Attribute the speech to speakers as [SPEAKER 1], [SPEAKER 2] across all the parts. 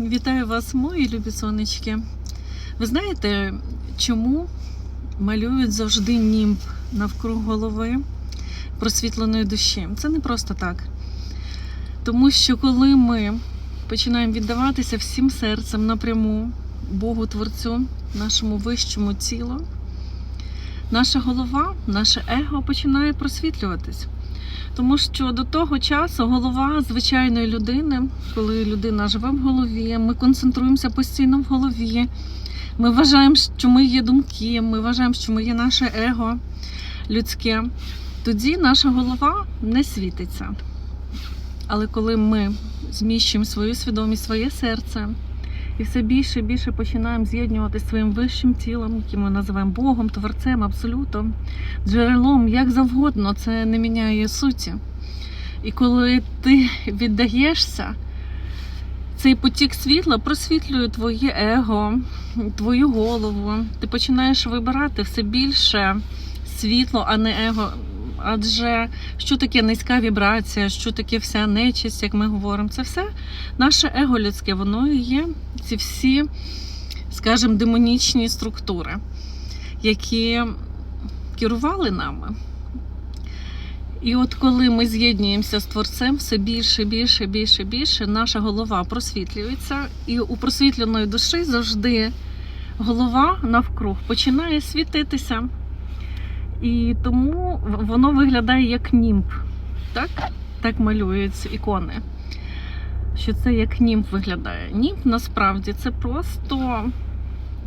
[SPEAKER 1] Вітаю вас, мої любі сонечки. Ви знаєте, чому малюють завжди німб навкруг голови просвітленої душі? Це не просто так. Тому що коли ми починаємо віддаватися всім серцем напряму Богу Творцю, нашому вищому тілу, наша голова, наше его починає просвітлюватись. Тому що до того часу голова звичайної людини, коли людина живе в голові, ми концентруємося постійно в голові. Ми вважаємо, що ми є думки, ми вважаємо, що ми є наше его людське. Тоді наша голова не світиться. Але коли ми зміщуємо свою свідомість, своє серце і все більше і більше починаємо з'єднувати зі своїм вищим тілом, яким ми називаємо Богом, Творцем, Абсолютом, джерелом, як завгодно, це не міняє суті. І коли ти віддаєшся, цей потік світла просвітлює твоє его, твою голову. Ти починаєш вибирати все більше світло, а не его. Адже що таке низька вібрація, що таке вся нечисть, як ми говоримо, це все наше его людське, воно є ці всі, скажімо, демонічні структури, які керували нами. І от коли ми з'єднуємося з творцем, все більше, більше, більше, більше, наша голова просвітлюється, і у просвітленої душі завжди голова навкруг починає світитися. І тому воно виглядає як німб. Так? Так малюють ікони. Що це як німб виглядає. Німб насправді це просто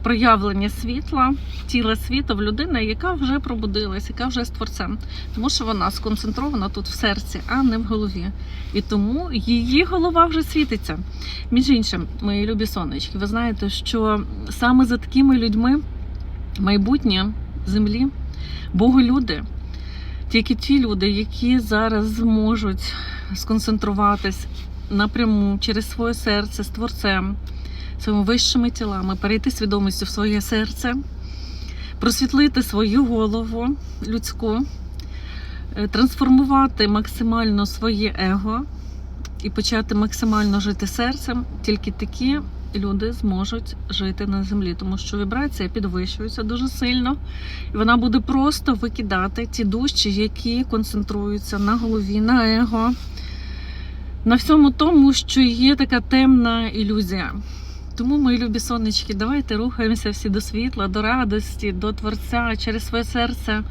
[SPEAKER 1] проявлення світла, тіла світу в людини, яка вже пробудилась, яка вже з творцем. Тому що вона сконцентрована тут в серці, а не в голові. І тому її голова вже світиться. Між іншим, мої любі сонечки, ви знаєте, що саме за такими людьми майбутнє землі, боголюди, тільки ті люди, які зараз зможуть сконцентруватись напряму через своє серце з творцем, своїми вищими тілами, перейти свідомістю в своє серце, просвітлити свою голову людську, е, трансформувати максимально своє его і почати максимально жити серцем. Тільки такі люди зможуть жити на землі, тому що вібрація підвищується дуже сильно, і вона буде просто викидати ті душі, які концентруються на голові, на его. На всьому тому, що є така темна ілюзія. Тому, мої любі сонечки, давайте рухаємося всі до світла, до радості, до Творця через своє серце.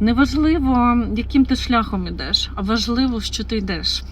[SPEAKER 1] Неважливо, яким ти шляхом йдеш, а важливо, що ти йдеш.